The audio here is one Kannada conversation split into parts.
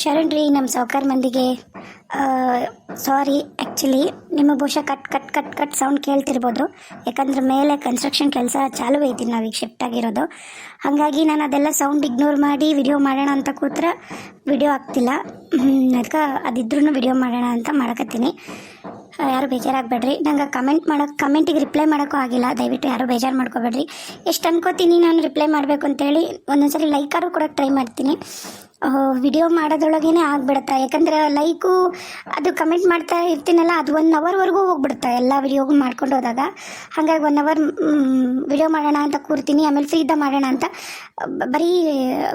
ಶರಣ್ ರೀ ನಮ್ಮ ಸಾಹುಕಾರ ಮಂದಿಗೆ ಸಾರಿ ಆ್ಯಕ್ಚುಲಿ ನಿಮ್ಮ ಬಹುಶಃ cut cut cut cut sound ಕೇಳ್ತಿರ್ಬೋದು. ಯಾಕಂದ್ರೆ ಮೇಲೆ ಕನ್ಸ್ಟ್ರಕ್ಷನ್ ಕೆಲಸ ಚಾಲೂ ಐತಿ ನಾವೀಗ ಶಿಫ್ಟ್ ಆಗಿರೋದು. ಹಾಗಾಗಿ ನಾನು ಅದೆಲ್ಲ ಸೌಂಡ್ ಇಗ್ನೋರ್ ಮಾಡಿ ವಿಡಿಯೋ ಮಾಡೋಣ ಅಂತ ಕೂತ್ರೆ ವಿಡಿಯೋ ಆಗ್ತಿಲ್ಲ ಅದಕ್ಕೆ ಅದಿದ್ರೂ ವಿಡಿಯೋ ಮಾಡೋಣ ಅಂತ ಮಾಡಕತ್ತೀನಿ. ಯಾರು ಬೇಜಾರಾಗಬೇಡ್ರಿ. ನಂಗೆ ಕಮೆಂಟ್ ಮಾಡೋಕೆ ಕಮೆಂಟಿಗೆ ರಿಪ್ಲೈ ಮಾಡೋಕ್ಕೂ ಆಗಿಲ್ಲ. ದಯವಿಟ್ಟು ಯಾರು ಬೇಜಾರು ಮಾಡ್ಕೋಬೇಡ್ರಿ. ಎಷ್ಟು ಅನ್ಕೋತೀನಿ ನಾನು ರಿಪ್ಲೈ ಮಾಡಬೇಕು ಅಂತೇಳಿ. ಒಂದೊಂದ್ಸರಿ ಲೈಕಾರು ಕೊಡೋಕೆ ಟ್ರೈ ಮಾಡ್ತೀನಿ. ವಿಡಿಯೋ ಮಾಡೋದ್ರೊಳಗೇನೆ ಆಗ್ಬಿಡುತ್ತೆ. ಯಾಕಂದ್ರೆ ಲೈಕು ಅದು ಕಮೆಂಟ್ ಮಾಡ್ತಾ ಇರ್ತೀನಲ್ಲ, ಅದು ಒನ್ ಅವರ್ವರೆಗೂ ಹೋಗ್ಬಿಡುತ್ತೆ ಎಲ್ಲ ವಿಡಿಯೋಗೂ ಮಾಡ್ಕೊಂಡು ಹೋದಾಗ. ಹಾಗಾಗಿ ಒನ್ ಅವರ್ ವಿಡಿಯೋ ಮಾಡೋಣ ಅಂತ ಕೂರ್ತೀನಿ, ಆಮೇಲೆ ಫ್ರೀ ಮಾಡೋಣ ಅಂತ ಬರೀ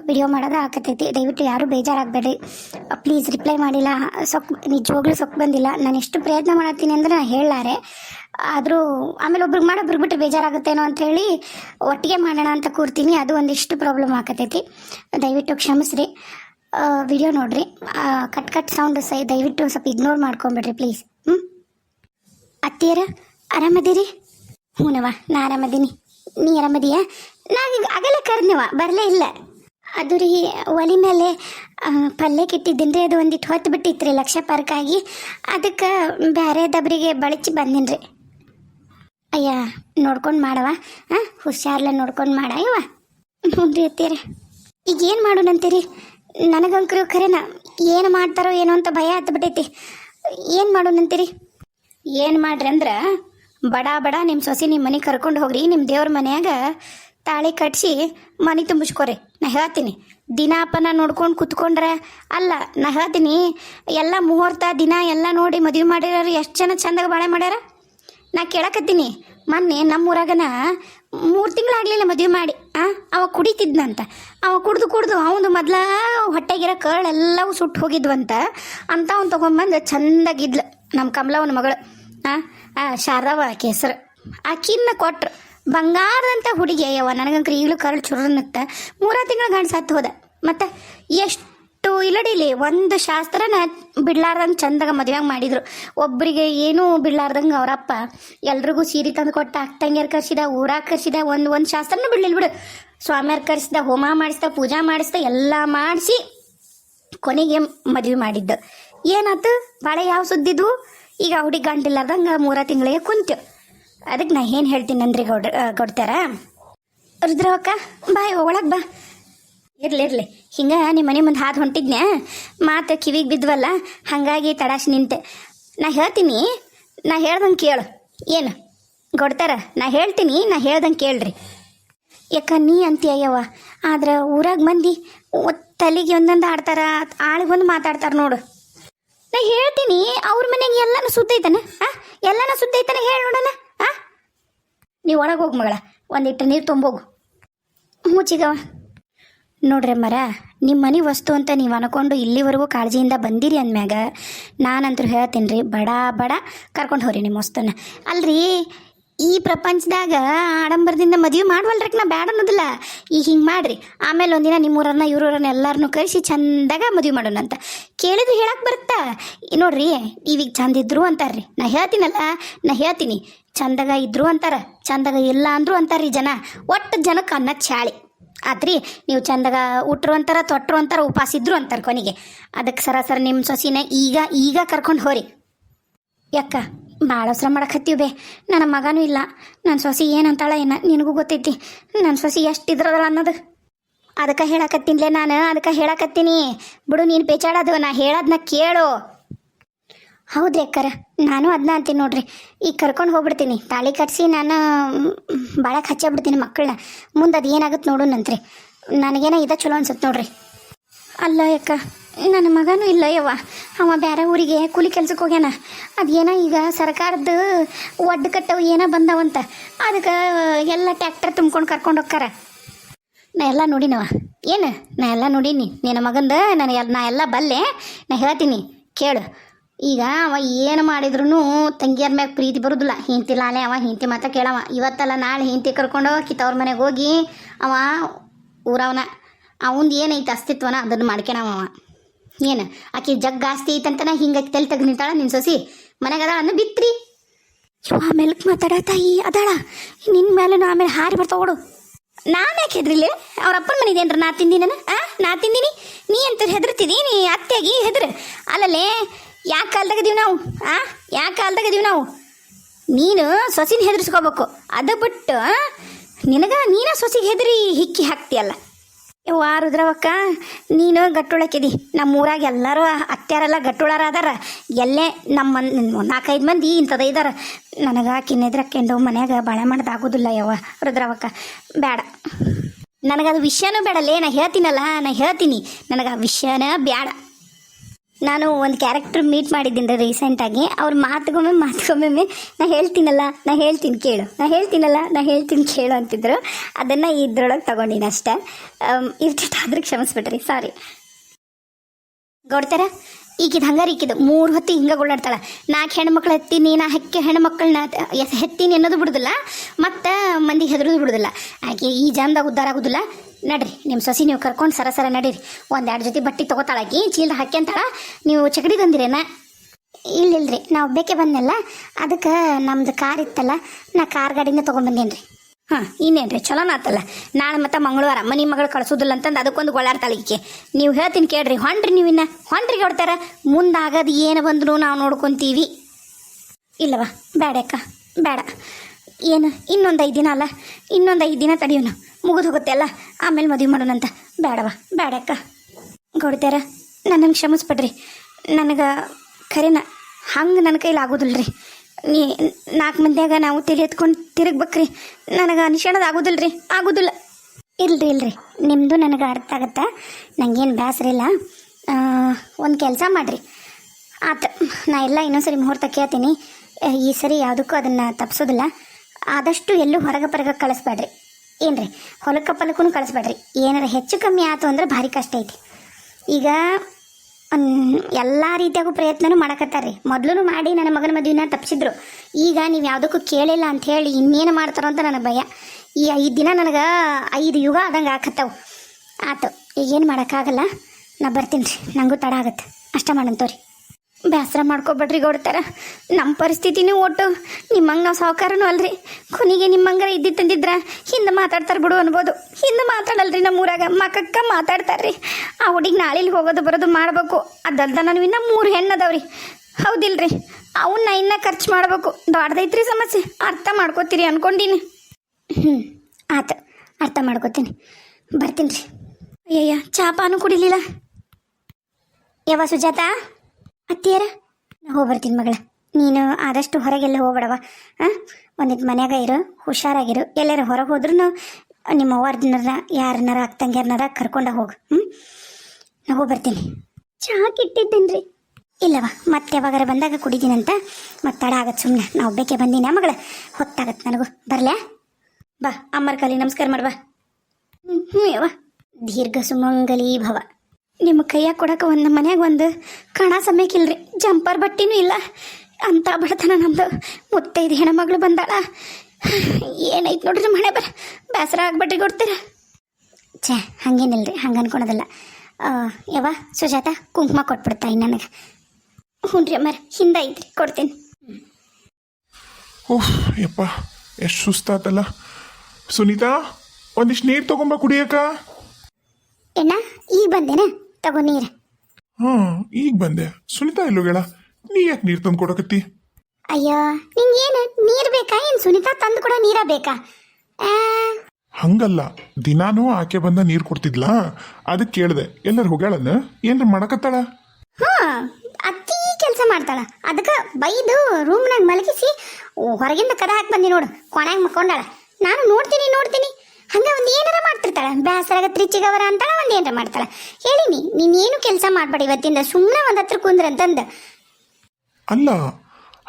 ವಿಡಿಯೋ ಮಾಡೋದು ಆಕತೈತಿ ದಯವಿಟ್ಟು ಯಾರು ಬೇಜಾರಾಗಬೇಡಿ. ಪ್ಲೀಸ್ ರಿಪ್ಲೈ ಮಾಡಿಲ್ಲ. ಸೊಕ್, ನಿಜವಾಗ್ಲೂ ಸೊಕ್ ಬಂದಿಲ್ಲ. ನಾನು ಎಷ್ಟು ಪ್ರಯತ್ನ ಮಾಡತ್ತೀನಿ ಅಂದ್ರೆ ನಾನು ಹೇಳಾರೆ ಆದರೂ ಆಮೇಲೆ ಒಬ್ರಿಗೆ ಮಾಡಿ, ಒಬ್ರಿಗೆ ಬಿಟ್ಟರೆ ಬೇಜಾರಾಗುತ್ತೇನೋ ಅಂತ ಹೇಳಿ ಒಟ್ಟಿಗೆ ಮಾಡೋಣ ಅಂತ ಕೂರ್ತೀನಿ. ಅದು ಒಂದಿಷ್ಟು ಪ್ರಾಬ್ಲಮ್ ಆಗತೈತಿ ದಯವಿಟ್ಟು ಕ್ಷಮಿಸ್ರಿ. ವಿಡಿಯೋ ನೋಡ್ರಿ. ಕಟ್ ಕಟ್ ಸೌಂಡ್ ಸೈ ದಯವಿಟ್ಟು ಸ್ವಲ್ಪ ಇಗ್ನೋರ್ ಮಾಡ್ಕೊಂಬಿಡ್ರಿ ಪ್ಲೀಸ್ ಹ್ಞೂ ಅತ್ತಿಯರ, ಆರಾಮದಿರಿ? ಹ್ಞೂನವ ನಾ ಆರಾಮದೀನಿ. ನೀ ಆರಾಮದೀಯ? ನಾವೀಗ ಆಗಲೇ ಕರೆದ್ನವ ಬರಲೇ ಇಲ್ಲ. ಅದು ರೀ, ಒಲಿ ಮೇಲೆ ಪಲ್ಲೆ ಕೆಟ್ಟಿದ್ದೀನಿ ರೀ. ಅದು ಒಂದಿಟ್ಟು ಹೊತ್ತು ಬಿಟ್ಟಿತ್ತು ಲಕ್ಷ ಪಾರ್ಕಾಗಿ ಅದಕ್ಕೆ ಬೇರೆ ದಬ್ರಿಗೆ ಬಳಚಿ ಬಂದೀನಿ ರೀ ಅಯ್ಯ, ನೋಡ್ಕೊಂಡು ಮಾಡವ ಹಾಂ ಹುಷಾರ್ಲ ನೋಡ್ಕೊಂಡು ಮಾಡ ಇವ ಹ್ಞೂ ರೀ ಅತ್ತೀರ ಈಗ ಏನು ಮಾಡೋಣಂತೀರಿ? ನನಗಂಕರು ಖರೇನ ಏನು ಮಾಡ್ತಾರೋ ಏನೋ ಅಂತ ಭಯ ಹತ್ಬಿಟ್ಟೈತಿ ಏನು ಮಾಡೋಣಂತೀರಿ? ಏನು ಮಾಡ್ರಿ ಅಂದ್ರೆ, ಬಡ ಬಡ ನಿಮ್ಮ ಸೊಸಿ ನಿಮ್ಮ ಮನೆಗೆ ಕರ್ಕೊಂಡು ಹೋಗ್ರಿ ನಿಮ್ಮ ದೇವ್ರ ಮನೆಯಾಗ ತಾಳಿ ಕಟ್ಸಿ ಮನೆ ತುಂಬಿಸ್ಕೊರಿ. ನಾ ಹೇಳ್ತೀನಿ, ದಿನಾಪನ ನೋಡ್ಕೊಂಡು ಕುತ್ಕೊಂಡ್ರೆ ಅಲ್ಲ, ನಾ ಹೇಳ್ತೀನಿ, ಎಲ್ಲ ಮುಹೂರ್ತ ದಿನ ಎಲ್ಲ ನೋಡಿ ಮದುವೆ ಮಾಡಿರೋರು ಎಷ್ಟು ಜನ ಚಂದಾಗ ಬಾಳೆ ಮಾಡ್ಯಾರ? ನಾ ಕೇಳಕತ್ತೀನಿ. ಮೊನ್ನೆ ನಮ್ಮೂರಾಗನ ಮೂರು ತಿಂಗಳಾಗಲಿಲ್ಲ ಮದುವೆ ಮಾಡಿ. ಆ, ಅವ ಕುಡಿತಿದ್ನಂತ. ಅವ ಕುಡ್ದು ಕುಡ್ದು ಅವನು ಮೊದ್ಲ ಹೊಟ್ಟೆಗಿರೋ ಕಳೆಲ್ಲವೂ ಸುಟ್ಟು ಹೋಗಿದ್ವಂತ. ಅಂತ ಅವ್ನು ತೊಗೊಂಬಂದು ಚಂದಾಗಿದ್ಲು ನಮ್ಮ ಕಮಲವನ ಮಗಳು. ಆ ಆ, ಶಾರದವ ಆಕೆ ಆಕಿನ್ನ ಕೊಟ್ರು. ಬಂಗಾರದಂಥ ಹುಡುಗಿ ಅಯ್ಯವ. ನನಗಂಕ್ರ ಈಗಲೂ ಕರಳು ಚುರುನತ್ತ ಮೂರ ತಿಂಗಳ ಗಂಡು ಸತ್ತು ಹೋದ. ಮತ್ತೆ ಎಷ್ಟು ಇಲ್ಲಡಿಲಿ ಒಂದು ಶಾಸ್ತ್ರನ ಬಿಡ್ಲಾರ್ದಂಗೆ ಚಂದಾಗ ಮದುವೆ ಮಾಡಿದ್ರು. ಒಬ್ಬರಿಗೆ ಏನೂ ಬಿಡ್ಲಾರ್ದಂಗೆ ಅವರಪ್ಪ. ಎಲ್ರಿಗೂ ಸೀರೆ ತಂದು ಕೊಟ್ಟ ಅಕ್ಕಂಗ್ಯಾರು ಕರ್ಸಿದ, ಊರಾಗ ಕರ್ಸಿದ, ಒಂದು ಒಂದು ಶಾಸ್ತ್ರನೂ ಬಿಡ್ಲಿಲ್ಲ ಬಿಡು. ಸ್ವಾಮಿಯರ್ ಕರ್ಸಿದ, ಹೋಮ ಮಾಡಿಸ್ದ, ಪೂಜಾ ಮಾಡಿಸ್ದ, ಎಲ್ಲ ಮಾಡಿಸಿ ಕೊನೆಗೆ ಮದುವೆ ಮಾಡಿದ್ದು. ಏನಾತು? ಬಾಳೆ ಯಾವ ಸುದ್ದಿದ್ವು? ಈಗ ಹುಡುಗಿ ಗಂಟಿಲ್ಲಾರ್ದಂಗೆ ಮೂರ ತಿಂಗಳಿಗೆ ಕುಂತು. ಅದಕ್ಕೆ ನಾ ಏನು ಹೇಳ್ತೀನಿ ಅಂದ್ರೆ ಗೌಡ ಗೌಡ್ತಾರ? ರುದ್ರವಕ್ಕ, ಬಾಯ್, ಒಳಗೆ ಬಾ. ಇರ್ಲಿ ಇರ್ಲಿ. ಹಿಂಗೆ ನಿಮ್ಮ ಮನೆ ಮುಂದೆ ಹಾದು ಹೊಂಟಿದ್ನ್ಯಾ? ಮಾತು ಕಿವಿಗೆ ಬಿದ್ವಲ್ಲ, ಹಾಗಾಗಿ ತಡಾಶ್ ನಿಂತೆ. ನಾ ಹೇಳ್ತೀನಿ, ನಾ ಹೇಳ್ದಂಗೆ ಕೇಳು. ಏನು? ಕೊಡ್ತಾರ ನಾ ಹೇಳ್ತೀನಿ, ನಾ ಹೇಳ್ದಂಗೆ ಕೇಳ್ರಿ. ಯಾಕ ನೀ ಅಂತೀಯವ್ವ ಆದ್ರೆ ಊರಾಗ ಮಂದಿ ತಲೆಗೆ ಒಂದೊಂದು ಆಡ್ತಾರ ಆಳಿಗೆ ಒಂದು ಮಾತಾಡ್ತಾರ ನೋಡು. ನಾ ಹೇಳ್ತೀನಿ, ಅವ್ರ ಮನೆಗೆ ಎಲ್ಲಾನು ಸುದ್ದೈತಾನೆ? ಆ? ಎಲ್ಲಾನು ಸುದ್ದೈತಾನೆ ಹೇಳಿ ನೋಡಲ್ಲ ಆ? ನೀ ಒಳಗೆ ಹೋಗಿ ಮಗಳ ಒಂದಿಟ್ಟು ನೀರು ತುಂಬೋಗು. ಮುಚ್ಚಿಗವ ನೋಡ್ರಿ ಮರ ನಿಮ್ಮ ಮನೆ ವಸ್ತು ಅಂತ ನೀವು ಅನ್ಕೊಂಡು ಇಲ್ಲಿವರೆಗೂ ಕಾಳಜಿಯಿಂದ ಬಂದಿರಿ ಅಂದ್ಮ್ಯಾಗ ನಾನಂತೂ ಹೇಳ್ತೀನಿ ರೀ ಬಡ ಬಡ ಕರ್ಕೊಂಡು ಹೋಗ್ರಿ ನಿಮ್ಮ ವಸ್ತುನ. ಅಲ್ರಿ, ಈ ಪ್ರಪಂಚದಾಗ ಆಡಂಬರದಿಂದ ಮದುವೆ ಮಾಡ್ವಲ್ರಕ್ ನಾ ಬ್ಯಾಡ ಅನ್ನೋದಿಲ್ಲ. ಈಗ ಹಿಂಗೆ ಮಾಡ್ರಿ, ಆಮೇಲೆ ಒಂದಿನ ನಿಮ್ಮೂರನ್ನ ಇವ್ರನ್ನ ಎಲ್ಲರನ್ನೂ ಕರೆಸಿ ಚಂದಾಗ ಮದುವೆ ಮಾಡೋಣ ಅಂತ. ಕೇಳಿದ್ರೆ ಹೇಳಕ್ಕೆ ಬರುತ್ತಾ? ನೋಡ್ರಿ ಇವೀಗ ಚಂದ ಇದ್ರು ಅಂತಾರ್ರಿ. ನಾ ಹೇಳ್ತೀನಲ್ಲ, ನಾ ಹೇಳ್ತೀನಿ. ಚಂದಾಗ ಇದ್ರು ಅಂತಾರ, ಚಂದಾಗ ಇಲ್ಲ ಅಂದ್ರು ಅಂತಾರ್ರಿ ಜನ. ಒಟ್ಟು ಜನಕ್ಕೆ ಅನ್ನ ಚಾಳಿ. ಆತ್ರಿ, ನೀವು ಚಂದಾಗ ಉಟ್ರು ಅಂತಾರ, ತೊಟ್ರು ಅಂತಾರ ಉಪವಾಸ ಇದ್ರು ಅಂತಾರ ಕೊನೆಗೆ. ಅದಕ್ಕೆ ಸರಾಸರ ನಿಮ್ಮ ಸೊಸಿನ ಈಗ ಈಗ ಕರ್ಕೊಂಡು ಹೋರಿ. ಯಾಕ ಭಾಳ ಅವಸರ ಮಾಡಕತ್ತೀವಿ ಬೇ. ನನ್ನ ಮಗನೂ ಇಲ್ಲ. ನನ್ನ ಸೊಸಿ ಏನಂತಾಳ ಏನ, ನಿನಗೂ ಗೊತ್ತೈತಿ. ನನ್ನ ಸೊಸಿ ಎಷ್ಟು ಇದ್ರದಲ್ಲ ಅನ್ನೋದು. ಅದಕ್ಕೆ ಹೇಳಕತ್ತೀನಿಲೇ ನಾನು, ಅದಕ್ಕೆ ಹೇಳಕತ್ತೀನಿ. ಬಿಡು, ನೀನು ಪೇಚಾಡೋದು. ನಾ ಹೇಳೋದನ್ನ ಕೇಳು. ಹೌದ್ರಿ ಅಕ್ಕರ. ನಾನು ಅದನ್ನ ಅಂತೀನಿ ನೋಡ್ರಿ. ಈಗ ಕರ್ಕೊಂಡು ಹೋಗ್ಬಿಡ್ತೀನಿ. ತಾಳಿ ಕಟ್ಸಿ ನಾನು ಭಾಳಕ್ಕೆ ಹಚ್ಚಾಬಿಡ್ತೀನಿ ಮಕ್ಕಳನ್ನ ಮುಂದೆ ಅದು ಏನಾಗುತ್ತೆ ನೋಡೋಣಂತ್ರಿ ನನಗೇನ ಇದ ಚಲೋ ಅನ್ಸುತ್ತೆ ನೋಡ್ರಿ. ಅಲ್ಲ ಅಕ್ಕ, ನನ್ನ ಮಗನೂ ಇಲ್ಲ ಯವ್ವ. ಅವ ಬೇರೆ ಊರಿಗೆ ಕೂಲಿ ಕೆಲ್ಸಕ್ಕೆ ಹೋಗ್ಯಾನ. ಅದೇನೋ ಈಗ ಸರ್ಕಾರದ ಒಡ್ಡು ಕಟ್ಟವು ಏನೋ ಬಂದವಂತ ಅದಕ್ಕೆ ಎಲ್ಲ ಟ್ಯಾಕ್ಟರ್ ತುಂಬ್ಕೊಂಡು ಕರ್ಕೊಂಡು ಹೋಗ್ತಾರ ನಾ ಎಲ್ಲ ನೋಡಿನವ ಏನು? ನಾ ಎಲ್ಲ ನೋಡೀನಿ. ನಿನ್ನ ಮಗಂದು ನನಗೆ ನಾ ಎಲ್ಲ ಬಲ್ಲೆ. ನಾ ಹೇಳ್ತೀನಿ. ಕೇಳು. ಈಗ ಅವ ಏನು ಮಾಡಿದ್ರು ತಂಗಿಯರ ಮ್ಯಾಗ ಪ್ರೀತಿ ಬರುದಿಲ್ಲ. ಹಿಂತಿ ಲಾಲೆ ಅವ ಹಿಂತಿ ಮಾತ್ರ ಕೇಳವ. ಇವತ್ತಲ್ಲ ನಾಳೆ ಹಿಂತಿ ಕರ್ಕೊಂಡು ಕಿತ್ತವ್ರ ಮನೆಗೆ ಹೋಗಿ ಅವ ಊರವನ. ಅವಂದು ಏನೈತೆ ಅಸ್ತಿತ್ವನ? ಅದನ್ನು ಮಾಡ್ಕೊಳವ ಅವ ಏನು? ಆಕೆ ಜಗ್ ಆಸ್ತಿ ಐತಂತನ ಹಿಂಗೆ ತಲೆ ತೆಗ್ದು ನಿಂತಾಳ ನಿನ್ನ ಸೊಸಿ? ಮನೆಗೆ ಅದಾಳ ಅನ್ನ ಬಿತ್ರಿ. ಆಮೇಲೆ ಮಾತಾಡ ತಾಯಿ, ಅದಾಳ. ನಿನ್ನ ಮೇಲೆ ಆಮೇಲೆ ಹಾರಿ ಬರ್ತಾವಡು ನಾನು ಯಾಕೆ ಹೆದ್ರಿಲಿ? ಅವ್ರ ಅಪ್ಪನ ಮನೆದೇನ್ರ ನಾ ತಿಂದಿನ ನಾ ತಿಂದಿನಿ? ನೀ ಅಂತ ಹೆದರ್ತಿದಿ? ನೀ ಅತ್ತೆಗಿ ಹೆದ್ರ. ಅಲ್ಲಲ್ಲೇ ಯಾವ ಕಾಲ್ದಾಗ ಇದೀವಿ ನಾವು? ಆ? ಯಾಕೆ ಕಾಲ್ದಾಗ ಇದೀವಿ ನಾವು? ನೀನು ಸೊಸಿನ ಹೆದರ್ಸ್ಕೋಬೇಕು. ಅದು ಬಿಟ್ಟು ನಿನಗ ನೀನ ಸೊಸಿಗೆ ಹೆದರಿ ಹಿಕ್ಕಿ ಹಾಕ್ತಿಯಲ್ಲ. ಯವ್ವ ರುದ್ರವಕ್ಕ ನೀನು ಗಟ್ಟುಳಕ್ಕಿದಿ. ನಮ್ಮ ಊರಾಗ ಎಲ್ಲರೂ ಅತ್ಯಾರೆಲ್ಲ ಗಟ್ಟುಳಾರ ಅದಾರ. ಎಲ್ಲೇ ನಮ್ಮ ನಾಲ್ಕೈದು ಮಂದಿ ಇಂಥದ್ದು ಇದಾರ. ನನಗೆ ಕಿನ್ನೆದ್ರಕ್ಕೆಂಡು ಮನ್ಯಾಗ ಬಾಳೆ ಮಾಡೋದಾಗೋದಿಲ್ಲ ಯವ್ವ, ರುದ್ರವಕ್ಕ. ಬೇಡ ನನಗದು ವಿಷಯನೂ ಬೇಡಲ್ಲೇ ನಾ ಹೇಳ್ತೀನಲ್ಲ, ನಾ ಹೇಳ್ತೀನಿ. ನನಗೆ ಆ ವಿಷಯನೇ ಬೇಡ ನಾನು ಒಂದು ಕ್ಯಾರೆಕ್ಟರ್ ಮೀಟ್ ಮಾಡಿದ್ದೀನಿ ರೀಸೆಂಟಾಗಿ ಅವ್ರು ಮಾತುಗೊಮ್ಮೆ ಮಾತುಗೊಮ್ಮೆ ನಾ ಹೇಳ್ತೀನಲ್ಲ, ನಾ ಹೇಳ್ತೀನಿ ಕೇಳು. ನಾ ಹೇಳ್ತೀನಲ್ಲ, ನಾ ಹೇಳ್ತೀನಿ ಕೇಳು ಅಂತಿದ್ರು. ಅದನ್ನು ಇದ್ರೊಳಗೆ ತಗೊಂಡಿನಿ ಅಷ್ಟೇ. ಇರ್ತಿಟ್ಟಾದ್ರೆ ಕ್ಷಮಿಸ್ಬಿಟ್ರಿ ಸಾರಿ ಗೌಡ್ತಾರ ಈಗಿದ ಹಂಗಾರ ಈಕಿದ ಮೂರು ಹೊತ್ತು ಹಿಂಗೆ ಗುಳ್ಳಾಡ್ತಾಳ ನಾಲ್ಕು ಹೆಣ್ಮಕ್ಳು ಹತ್ತೀನಿ, ನಾ ಹಕ್ಕೆ ಹೆಣ್ಮಕ್ಳನ್ನ ಹೆತ್ತೀನಿ ಅನ್ನೋದು ಬಿಡುದಿಲ್ಲ, ಮತ್ತು ಮಂದಿ ಹೆದರೋದು ಬಿಡುದಿಲ್ಲ. ಆಕೆ ಈ ಜಾಮ್ದಾಗ ಉದ್ಧಾರ ಆಗೋದಿಲ್ಲ. ನಡ್ರಿ ನಿಮ್ಮ ಸೊಸಿ ನೀವು ಕರ್ಕೊಂಡು ಸರ ಸರ ನಡೀರಿ. ಒಂದೆರಡು ಜೊತೆ ಬಟ್ಟೆ ತೊಗೋತಾಳಾಕಿ ಚೀಲ ಹಾಕ್ಯಂತಾಳ ನೀವು ಚಕಡಿ ತಂದಿರೇನ? ಇಲ್ಲ ಇಲ್ರಿ ನಾವು ಬೇಕೆ ಬಂದೆಲ್ಲ ಅದಕ್ಕೆ ನಮ್ದು ಕಾರ್ ಇತ್ತಲ್ಲ, ನಾ ಕಾರ್ ಗಾಡಿನೇ ತಗೊಂಡ್ ರೀ ಹಾಂ ಇನ್ನೇನು ರೀ ಚಲೋನ ಆತಲ್ಲ. ನಾಳೆ ಮತ್ತೆ ಮಂಗಳವಾರ ಮನೆ ಮಗಳು ಕಳಿಸೋದಿಲ್ಲ ಅಂತಂದು ಅದಕ್ಕೊಂದು ಗೊಳಾಡ್ತಾಳೆ ಈಕೆ. ನೀವು ಹೇಳ್ತೀನಿ ಕೇಳ್ರಿ, ಹೊಂಡ್ರಿ ನೀವು ಇನ್ನ. ಹೊಂಡ್ರಿ ಹೊಡ್ತಾರ ಮುಂದಾಗದು ಏನು ಬಂದ್ರು ನಾವು ನೋಡ್ಕೊಂತೀವಿ. ಇಲ್ಲವ ಬೇಡಕ್ಕ ಬೇಡ ಏನು, ಇನ್ನೊಂದು ಐದು ದಿನ ಅಲ್ಲ? ಇನ್ನೊಂದು ಐದು ದಿನ ತಡಿಯೋಣ ಮುಗಿದು ಹೋಗುತ್ತೆ ಅಲ್ಲ? ಆಮೇಲೆ ಮದುವೆ ಮಾಡೋಣಂತ ಬೇಡವ ಬೇಡಕ್ಕ ಕೊಡ್ತಾರ ನನ್ನನ್ನು ಕ್ಷಮಿಸ್ಬಿಡ್ರಿ. ನನಗೆ ಖರೇನ ಹಂಗೆ ನನ್ನ ಕೈಲಿ ಆಗೋದಿಲ್ಲ ರೀ ನೀ ನಾಲ್ಕು ಮಂದಿಯಾಗ ನಾವು ತಲೆ ಎತ್ಕೊಂಡು ತಿರುಗ್ಬೇಕ್ರಿ. ನನಗೆ ಅನಿಶಣದ ಆಗೋದಿಲ್ಲ ರೀ ಆಗೋದಿಲ್ಲ. ಇಲ್ರಿ ಇಲ್ರಿ. ನಿಮ್ಮದು ನನಗೆ ಅರ್ಥ ಆಗತ್ತೆ? ನನಗೇನು ಬೇಸರ ಇಲ್ಲ. ಒಂದು ಕೆಲಸ ಮಾಡಿರಿ. ಆತ, ನಾ ಎಲ್ಲ ಇನ್ನೊಂದ್ಸರಿ ಮುಹೂರ್ತ ಕೇಳ್ತೀನಿ. ಈ ಸರಿ ಯಾವುದಕ್ಕೂ ಅದನ್ನು ತಪ್ಪಿಸೋದಿಲ್ಲ ಆದಷ್ಟು ಎಲ್ಲೂ ಹೊರಗೆ ಪರಗ ಕಳಿಸ್ಬೇಡ್ರಿ. ಏನು ರೀ ಹೊಲಕ್ಕ ಪಲಕ್ಕೂ ಕಳಿಸ್ಬೇಡ್ರಿ. ಏನಾರ ಹೆಚ್ಚು ಕಮ್ಮಿ ಆಯಿತು ಅಂದ್ರೆ ಭಾರಿ ಕಷ್ಟ ಐತಿ. ಈಗ ಎಲ್ಲ ರೀತಿಯಾಗೂ ಪ್ರಯತ್ನನೂ ಮಾಡಕತ್ತಾರ್ರಿ. ಮೊದಲು ಮಾಡಿ ನನ್ನ ಮಗನ ಮದುವೆನ ತಪ್ಪಿಸಿದ್ರು ಈಗ ನೀವು ಯಾವುದಕ್ಕೂ ಕೇಳಿಲ್ಲ ಅಂತ ಹೇಳಿ ಇನ್ನೇನು ಮಾಡ್ತಾರೋ ಅಂತ ನನ್ನ ಭಯ. ಈ ಐದು ದಿನ ನನಗೆ ಐದು ಯುಗ ಆದಂಗೆ ಆಕತ್ತವು. ಆತು, ಈಗೇನು ಮಾಡೋಕ್ಕಾಗಲ್ಲ. ನಾ ಬರ್ತೀನಿ ರೀ. ನನಗೂ ತಡ ಆಗತ್ತೆ. ಅಷ್ಟ ಮಾಡಂತವ್ರಿ. ಬೇಸರ ಮಾಡ್ಕೊಬೇಡ್ರಿ ಗೌಡ್ತಾರ. ನಮ್ಮ ಪರಿಸ್ಥಿತಿನೂ ಒಟ್ಟು ನಿಮ್ಮಂಗೆ ನಾವು ಸಾವುಕಾರನೂ ಅಲ್ರಿ. ಕೊನೆಗೆ ನಿಮ್ಮಂಗಾರ ಇದ್ದಿತ್ತಂದಿದ್ರ ಹಿಂದೆ ಮಾತಾಡ್ತಾರೆ ಬಿಡು ಅನ್ಬೋದು. ಹಿಂದೆ ಮಾತಾಡಲ್ರಿ ನಮ್ಮ ಊರಾಗ ಮಕ್ಕಕ್ಕ ಮಾತಾಡ್ತಾರ್ರಿ. ಆ ಹುಡುಗಿ ನಾಳೆಲಿ ಹೋಗೋದು ಬರೋದು ಮಾಡಬೇಕು. ಅದಲ್ದ ನಾನು ಇನ್ನೂ ಮೂರು ಹೆಣ್ಣು ಅದಾವ್ರಿ. ಹೌದಿಲ್ರಿ. ಅವನ್ನ ಇನ್ನೂ ಖರ್ಚು ಮಾಡಬೇಕು. ದೊಡ್ಡದೈತ್ರಿ ಸಮಸ್ಯೆ. ಅರ್ಥ ಮಾಡ್ಕೋತೀರಿ ಅನ್ಕೊಂಡಿನಿ. ಹ್ಞೂ ಆತ. ಅರ್ಥ ಮಾಡ್ಕೋತೀನಿ. ಬರ್ತೀನಿ ರೀ. ಅಯ್ಯಯ್ಯ, ಚಾಪಾನು ಕುಡಿಲಿಲ್ಲ. ಯಾವ ಸುಜಾತ? ಅತ್ತಿಯರ, ನಾ ಹೋಗ್ಬರ್ತೀನಿ ಮಗಳ. ನೀನು ಆದಷ್ಟು ಹೊರಗೆಲ್ಲ ಹೋಗ್ಬೇಡವ ಹಾಂ ಒಂದಿಟ್ಟು ಮನ್ಯಾಗ ಇರು, ಹುಷಾರಾಗಿರು. ಎಲ್ಲಾರ ಹೊರಗೆ ಹೋದ್ರೂ ನಿಮ್ಮ ಅವ್ವಾರ್ನರ ಯಾರನ್ನಾರ ಅಕ್ಕಂಗ್ಯಾರನಾರ ಕರ್ಕೊಂಡ ಹೋಗು. ಹ್ಞೂ ನಾ ಹೋಗ್ಬರ್ತೀನಿ ಚಹಾ ರೀ ಇಲ್ಲವ ಮತ್ತೆ ಯಾವಾಗಾರ ಬಂದಾಗ ಕುಡಿದೀನಂತ ಮತ್ತೆ ತಡ ಆಗತ್ತೆ ಸುಮ್ಮನೆ ನಾ ಒಬ್ಬಕ್ಕೆ ಬಂದೀನಿ ಮಗಳ. ಹೊತ್ತಾಗತ್ತೆ ನನಗೂ. ಬರಲೇ ಬಾ, ಅಮ್ಮರ್ ಕಾಲಿ ನಮಸ್ಕಾರ ಮಾಡುವ. ಹ್ಞೂ ಹ್ಞೂ ಯವ್ವ. ದೀರ್ಘ ಸುಮಂಗಲಿ ಭವ. ನಿಮ್ಮ ಕೈಯಾಗ ಕೊಡಕ್ಕೆ ಒಂದು ನಮ್ಮ ಮನ್ಯಾಗ ಒಂದು ಕಣ ಸಮಯಕ್ಕಿಲ್ರಿ ಜಂಪರ್ ಬಟ್ಟಿನೂ ಇಲ್ಲ. ಅಂತ ಬಡತನ ನಮ್ಮದು ಮುತ್ತೈದು ಹೆಣ್ಮಗಳು ಬಂದಾಳ. ಏನೈತೆ ನೋಡ್ರಿ ಮನೆ ಬರ ಬೇಸರ ಆಗ್ಬಿಟ್ರಿ ಕೊಡ್ತೀರ ಛೇ ಹಂಗೇನಿಲ್ರಿ. ಹಂಗೆ ಅನ್ಕೊಳೋದಿಲ್ಲ. ಯಾವ ಸುಜಾತ ಕುಂಕುಮ ಕೊಟ್ಬಿಡ್ತಾಯಿ ನನಗೆ. ಹ್ಞೂ ರೀ ಅಮ್ಮರ ಹಿಂದೆ ಐತ್ರಿ ಕೊಡ್ತೀನಿ. ಓಹ್ ಯಪ್ಪ ಎಷ್ಟು ಸುಸ್ತಾತಲ್ಲ. ಸುನೀತಾ ಒಂದಿಷ್ಟು ನೀರು ತಗೊಂಬ ಕುಡಿಯಕ್ಕ. ಎಣ್ಣ ಈಗ ಬಂದೇನ? ತಗೋ ನೀರು. ಹಾ ಈಗ ಬಂದೆ. ಸುನಿತಾ ಇಲ್ಲೋಗ್ಯಾಳ ನೀ ಯಾಕೆ ನೀರು ತಂದು ಕೊಡಕತ್ತಿ? ಅಯ್ಯೋ ನಿಂಗೇನು? ನೀರು ಬೇಕಾ? ಏನು ಸುನಿತಾ ತಂದು ಕೊಡ ನೀರ ಬೇಕಾ? ಆ, ಹಂಗಲ್ಲ. ದಿನಾನೂ ಆಕೆ ಬಂದ ನೀರು ಕೊಡ್ತಿದ್ಲಾ. ಅದಕ್ಕೆ ಕೇಳ್ದೆ. ಎಲ್ಲರೂ ಹೋಗ್ಯಾಳನ್ನ? ಏನ್ರ ಮಾಡಕತ್ತಾಳ? ಹಾ ಅತ್ತಿ ಕೆಲಸ ಮಾಡ್ತಾಳ. ಅದಕ್ಕೆ ಬೈದು ರೂಮ್ನಾಗ ಮಲಗಿಸಿ ಹೊರಗಿಂದ ಕದ ಹಾಕಿ ಬಂದಿ ನೋಡು. ಕೊನೆಗೆ ಮಕ್ಕೊಂಡಾಳ. ನಾನು ನೋಡ್ತೀನಿ ನೋಡ್ತೀನಿ. ಹಂಗ ಒಂದು ಏನಾರ ಮಾಡ್ತಿರ್ತಾಳ. ಬೇಸರಾಗ ತ್ರಿಚಿಗವರ ಅಂತಾಳ ಒಂದು ಏನಾರ ಮಾಡ್ತಾಳ. ಹೇಳಿನಿ ಏನು ಕೆಲಸ ಮಾಡ್ಬೇಡ ಇವತ್ತಿಂದ ಸುಮ್ಮನೆ ಒಂದು ಹತ್ರ ಕುಂದ್ರ ಅಂತಂದು. ಅಲ್ಲ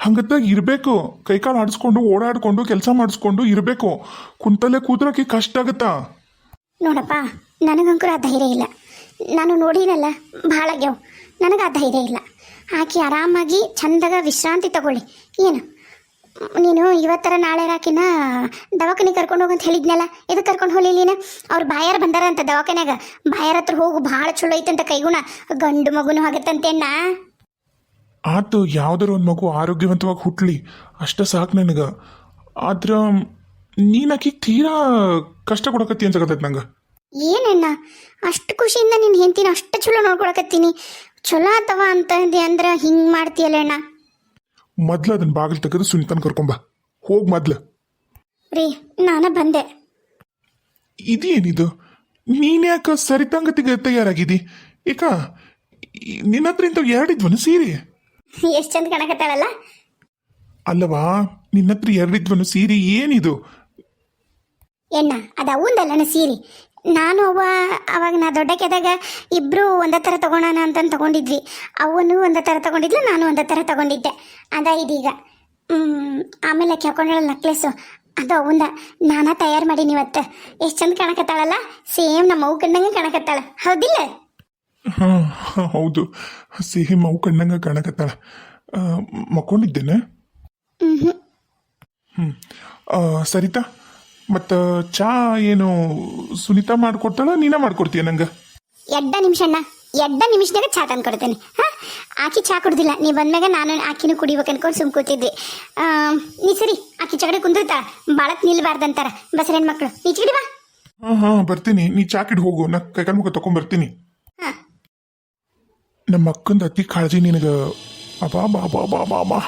ಹಂಗತ್ತಾಗ ಇರಬೇಕು. ಕೈಕಾಲು ಆಡಿಸ್ಕೊಂಡು ಓಡಾಡ್ಕೊಂಡು ಕೆಲಸ ಮಾಡಿಸ್ಕೊಂಡು ಇರಬೇಕು. ಕುಂತಲ್ಲೇ ಕೂದ್ರಕ್ಕೆ ಕಷ್ಟ ಆಗತ್ತಾ? ನೋಡಪ್ಪ ನನಗಂಕರು ಆ ಧೈರ್ಯ ಇಲ್ಲ. ನಾನು ನೋಡಿನಲ್ಲ ಭಾಳ ಗೆವ್ ನನಗೆ ಆ ಧೈರ್ಯ ಇಲ್ಲ. ಆಕೆ ಆರಾಮಾಗಿ ಚಂದಾಗ ವಿಶ್ರಾಂತಿ ತಗೊಳ್ಳಿ. ಏನು? ನೀನು ಇವತ್ತರ ನಾಳೆ ರಾಕಿನ ದವಾಖಾನೆ ಕರ್ಕೊಂಡು ಹೋಗಂತ ಹೇಳಿದ್ನಲ್ಲ ಇದು ಕರ್ಕೊಂಡು ಹೋಗ್ಲಿ ನೀನು? ಅವ್ರು ಬಾಯಾರ ಬಂದಾರಂತ ದವಾಖಾನ್ಯಾಗ. ಬಾಯಾರ ಹತ್ರ ಹೋಗು ಭಾಳ ಚಲೋ ಐತಂತ ಕೈಗುಣ. ಗಂಡು ಮಗುನು ಆಗತ್ತಂತೇನ ಆತು ಯಾವ್ದಾರು ಒಂದು ಮಗು ಆರೋಗ್ಯವಂತವಾಗಿ ಹುಟ್ಲಿ. ಅಷ್ಟ ಸಾಕು ನನಗೆ. ಆದ್ರ ನೀನ್ ಆಕಿಗೆ ತೀರಾ ಕಷ್ಟ ಕೊಡಕತ್ತಿ ಅನ್ಸಕತ್ತೈತೆ ನಂಗೆ. ಏನಣ್ಣ ಅಷ್ಟು ಖುಷಿಯಿಂದ ನಿನ್ನ ಹೆಂತೀನಿ ಅಷ್ಟು ಚಲೋ ನೋಡ್ಕೊಳಕತ್ತೀನಿ. ಚಲೋ ಅಥವಾ ಅಂತ ಅಂದೆ ಅಂದ್ರೆ ಹಿಂಗೆ ಮಾಡ್ತೀಯಲ್ಲ ಅಣ್ಣ ಮೊದ್ಲು ಅದನ್ನ ಬಾಗಿಲು ತೆಗೆದು ಸುನಿತನ್ ಕರ್ಕೊಂಬ ಹೋಗ್ ಮೊದ್ಲು. ರೀ ನಾನ ಬಂದೆ. ಇದೇನಿದು? ನೀನ್ಯಾಕ ಸರಿತಂಗತಿಗೆ ತಯಾರಾಗಿದಿ ಏಕ ನಿನ್ನ ಹತ್ರ ಇಂಥವು ಎರಡಿದ್ವನು ಸೀರೆ? ಎಷ್ಟು ಚಂದ ಕಾಣಕತ್ತಾಳಲ್ಲ? ಅಲ್ಲವಾ ನಿನ್ನ ಹತ್ರ ಎರಡಿದ್ವನು ಸೀರೆ ಏನಿದು? ಎಣ್ಣ ಅದು ಅವಂದಲ್ಲನ ಸೀರೆ. ನಾನು ಅವ್ವ ಅವಾಗ ನಾ ದೊಡ್ಡಕ್ಕೆದಾಗ ಇಬ್ಬರು ಒಂದೇ ಥರ ತಗೊಳೋಣ ಅಂತಂದು ತಗೊಂಡಿದ್ವಿ. ಅವನು ಒಂದೇ ಥರ ತಗೊಂಡಿದ್ಲು ನಾನು ಒಂದೇ ಥರ ತಗೊಂಡಿದ್ದೆ. ಅದ ಇದೀಗ. ಆಮೇಲೆ ಹಾಕೊಂಡಳ ನಕ್ಲೆಸ್ಸು ಅದು ಅವಂದ. ನಾನಾ ತಯಾರು ಮಾಡೀನಿ ಇವತ್ತು. ಎಷ್ಟು ಚಂದ ಕಾಣಕತ್ತಾಳಲ್ಲ? ಸೇಮ್ ನಮ್ಮ ಅವು ಕಂಡಂಗೆ ಕಾಣಕತ್ತಾಳ. ಹೌದಿಲ್ಲ? ಹಾ ಹೌದು. ಸೇಮ್ ಅವು ಕಣ್ಣಂಗ ಕಾಣಕತ್ತಾಳ. ಮಕ್ಕೊಂಡಿದ್ದೇನೆ? ಹ್ಞೂ ಸರಿತಾ? ಮತ್ತು ಚಾ ಏನು ಸುನೀತಾ ಮಾಡ್ಕೊಡ್ತಾಳ ನೀನ ಮಾಡ್ಕೊಡ್ತೀಯ ನಂಗೆ? ಎಡ್ಡ ನಿಮಿಷ ಅಣ್ಣ ಎಡ್ಡ ನಿಮಿಷದಾಗ ಚಾ ತಂದು ಕೊಡ್ತೇನೆ. ಹಾಂ? ಆಕಿ ಚಾ ಕುಡ್ದಿಲ್ಲ. ನೀ ಬಂದ್ಮ್ಯಾಗ ನಾನು ಆಕಿನೂ ಕುಡಿಬೇಕು ಅನ್ಕೊಂಡು ಸುಮ್ ಕೂತಿದ್ವಿ ಆ, ನೀ ಸರಿ ಆಕಿ ಚಗಡೆ ಕುಂದಿರ್ತಾಳ. ಬಾಳಕ್ ನಿಲ್ಬಾರ್ದಂತಾರ. ಬಸರೇನ್ ಮಕ್ಕಳು ನೀ ಚಿಗಡಿ ಬಾ. ಹಾಂ ಹಾಂ ಬರ್ತೀನಿ. ನೀ ಚಾಕಿಡ್ ಹೋಗು. ನಾ ಕೈಕಾಲು ಮುಖ ತಗೊಂಬರ್ತೀನಿ ಹಾಂ. ನಮ್ಮ ಅಕ್ಕಂದು ಅತಿ ಕಾಳಜಿ ನಿನಗೆ. ಅಬಾ ಬಾ ಬಾ ಬಾ ಬಾ ಬಾ.